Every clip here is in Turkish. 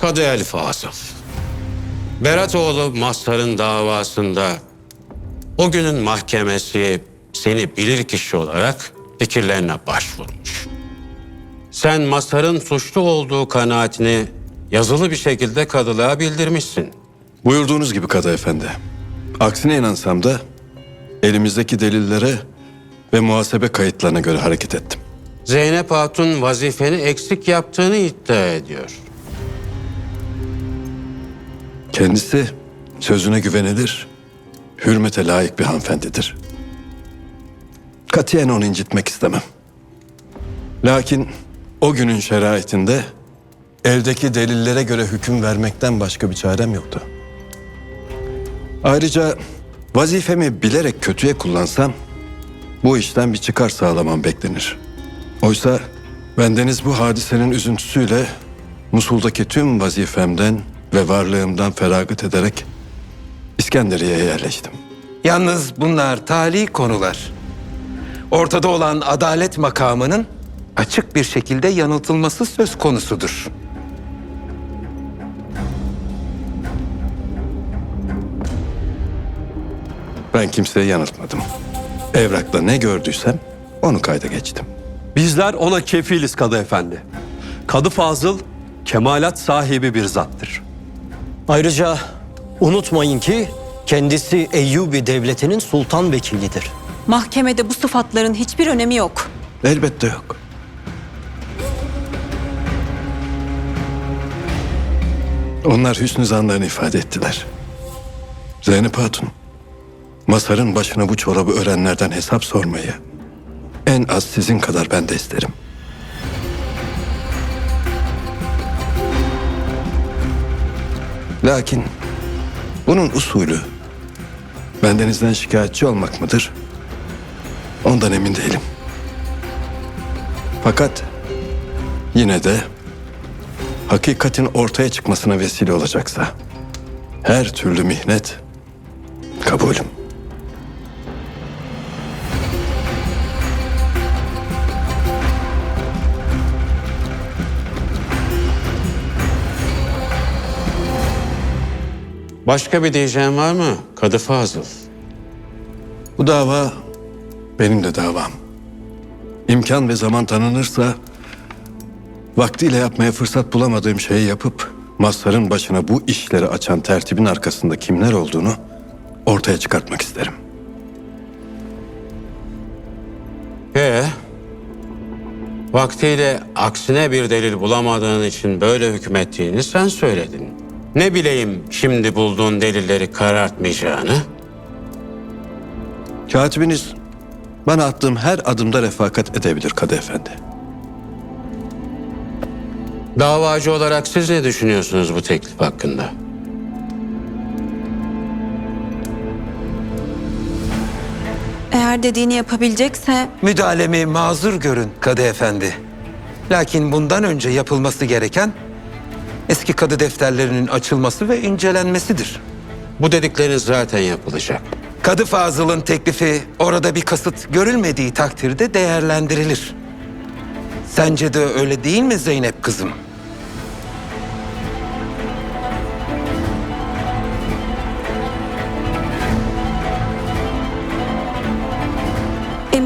Kadı El Fasıl. Beratoğlu Mazhar'ın davasında o günün mahkemesi seni bilirkişi olarak fikirlerine başvurmuş. Sen Mazhar'ın suçlu olduğu kanaatini yazılı bir şekilde kadılığa bildirmişsin. Buyurduğunuz gibi Kadı Efendi. Aksine inansam da elimizdeki delillere ve muhasebe kayıtlarına göre hareket ettim. Zeynep Hatun vazifeni eksik yaptığını iddia ediyor. Kendisi sözüne güvenilir, hürmete layık bir hanımefendidir. Katiyen onu incitmek istemem. Lakin o günün şeraitinde eldeki delillere göre hüküm vermekten başka bir çarem yoktu. Ayrıca vazifemi bilerek kötüye kullansam bu işten bir çıkar sağlamam beklenir. Oysa bendeniz bu hadisenin üzüntüsüyle Musul'daki tüm vazifemden ve varlığımdan feragat ederek İskenderiye'ye yerleştim. Yalnız bunlar tali konular. Ortada olan adalet makamının açık bir şekilde yanıltılması söz konusudur. Ben kimseyi yanıltmadım. Evrakta ne gördüysem onu kayda geçtim. Bizler ona kefiliz Kadı Efendi. Kadı Fazıl kemalat sahibi bir zattır. Ayrıca unutmayın ki kendisi Eyyubi devletinin sultan vekilidir. Mahkemede bu sıfatların hiçbir önemi yok. Elbette yok. Onlar hüsnü zanlarını ifade ettiler. Zeynep Hatun, Masar'ın başına bu çorabı örenlerden hesap sormayı en az sizin kadar ben de isterim. Lakin bunun usulü bendenizden şikayetçi olmak mıdır? Ondan emin değilim. Fakat yine de hakikatin ortaya çıkmasına vesile olacaksa her türlü mihnet kabulüm. Başka bir diyeceğin var mı Kadı Fazıl? Bu dava benim de davam. İmkan ve zaman tanınırsa vaktiyle yapmaya fırsat bulamadığım şeyi yapıp Mazhar'ın başına bu işleri açan tertibin arkasında kimler olduğunu ortaya çıkartmak isterim. Ee, vaktiyle aksine bir delil bulamadığın için böyle hükmettiğini sen söyledin. Ne bileyim şimdi bulduğun delilleri karartmayacağını? Katibiniz bana attığım her adımda refakat edebilir Kadı Efendi. Davacı olarak siz ne düşünüyorsunuz bu teklif hakkında? Eğer dediğini yapabilecekse Müdahalemi mazur görün Kadı Efendi. Lakin bundan önce yapılması gereken eski kadı defterlerinin açılması ve incelenmesidir. Bu dedikleriniz zaten yapılacak. Kadı Fazıl'ın teklifi orada bir kasıt görülmediği takdirde değerlendirilir. Sence de öyle değil mi Zeynep kızım?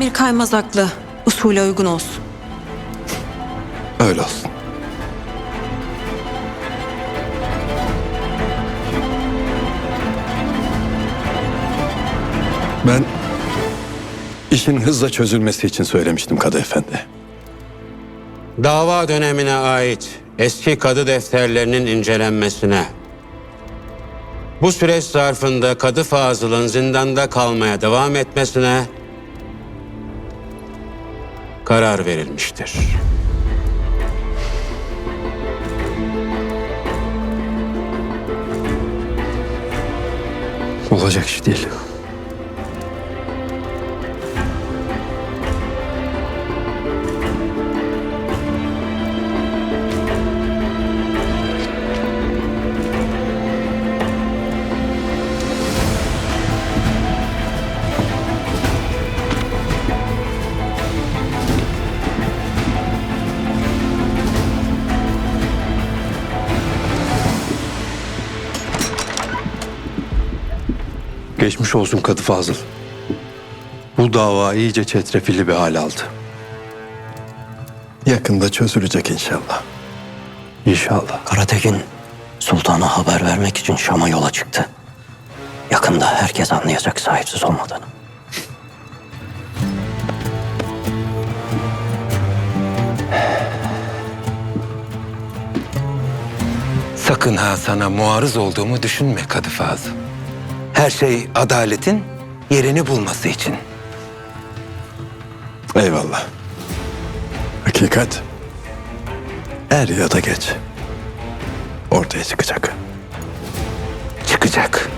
emir kaymazaklı, usule uygun olsun. Öyle olsun. Ben işin hızla çözülmesi için söylemiştim Kadı Efendi. Dava dönemine ait eski kadı defterlerinin incelenmesine, bu süreç zarfında Kadı Fazıl'ın zindanda kalmaya devam etmesine karar verilmiştir. Olacak iş değil. Geçmiş olsun Kadı Fazıl. Bu dava iyice çetrefilli bir hal aldı. Yakında çözülecek inşallah. İnşallah. Karatekin sultana haber vermek için Şam'a yola çıktı. Yakında herkes anlayacak sahipsiz olmadığını. Sakın ha sana muarız olduğumu düşünme Kadı Fazıl. Her şey adaletin yerini bulması için. Eyvallah. Hakikat er ya da geç ortaya çıkacak. Çıkacak.